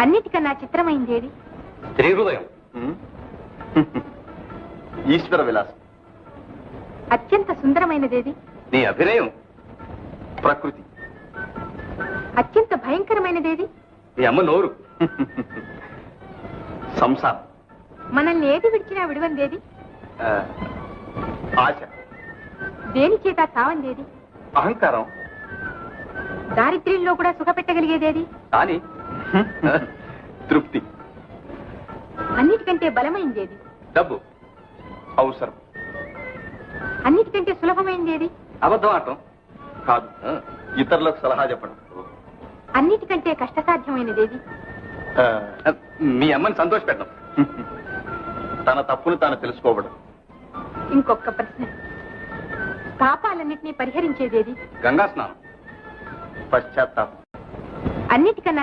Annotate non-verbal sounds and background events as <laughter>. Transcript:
అన్నిటికన్నా చిత్రమైంది ఏది? స్త్రీ హృదయం <laughs> ఈశ్వర విలాసం. అత్యంత సుందరమైనదేది? నీ అభినయం. ప్రకృతి. అత్యంత భయంకరమైనదేది? నీ అమ్మ నోరు. <laughs> సంసారం. మనల్ని ఏది విడిచినా విడువందేది? ఆ, ఆశ. దేని చేత చావందేది అహంకారం. దారిద్ర్యంలో కూడా సుఖపెట్టగలిగేదేది? కానీ <laughs> తృప్తి. అన్నిటికంటే బలమైందేది? డబ్బు. అవసరం. అన్నిటికంటే సులభమైందేది? అబద్ధం ఆడటం కాదు ఇతరులకు సలహా చెప్పడం. అన్నిటికంటే కష్టసాధ్యమైనదేది? ఆ, మీ అమ్మని సంతోష పెట్టడం. తన తప్పును తాను తెలుసుకోవడం. ఇంకొక ప్రశ్న. పాపాలన్నిటినీ పరిహరించేదేది? గంగా స్నానం పశ్చాత్తాపం. అన్నిటికన్నా